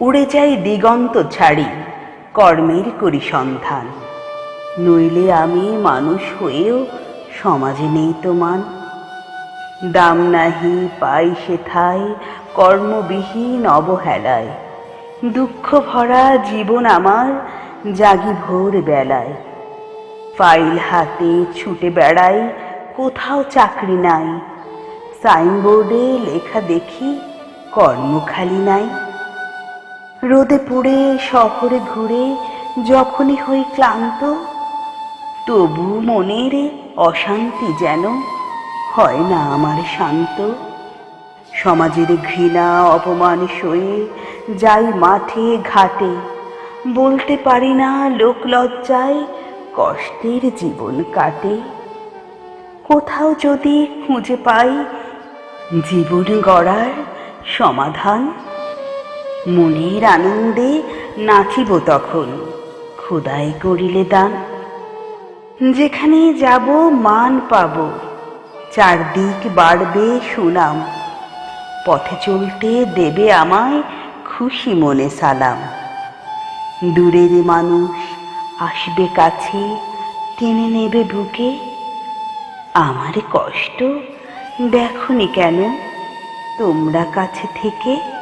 উড়ে যাই দিগন্ত ছাড়ি কর্মের করি সন্ধান। নইলে আমি মানুষ হয়েও সমাজে নেই তো মান। দাম নাহি পাই সেথায়, কর্মবিহীন অবহেলায়। দুঃখ ভরা জীবন আমার জাগি ভোর বেলায়। ফাইল হাতে ছুটে বেড়াই, কোথাও চাকরি নাই। সাইনবোর্ডে লেখা দেখি কর্ম খালি নাই। রোদে পুড়ে, শহরে ঘুরে, যখনই হই ক্লান্ত, তবু মনের অশান্তি যেন হয় না আমার শান্ত। সমাজের ঘৃণা, অপমান সয়ে যাই মাঠে ঘাটে, বলতে পারি না লোক লজ্জায় কষ্টের জীবন কাটে। কোথাও যদি খুঁজে পাই জীবন গড়ার সমাধান মনের আনন্দে নাচিব তখন। খোদাই করিলে দান। যেখানে যাব, মান পাব। চারদিক বাড়বে সুনাম। পথে চলতে দেবে আমায় খুশি মনে সালাম। দূরের মানুষ আসবে কাছে, টেনে নেবে বুকে। আমার কষ্ট দেখনি কেন? তোমরা কাছে থেকে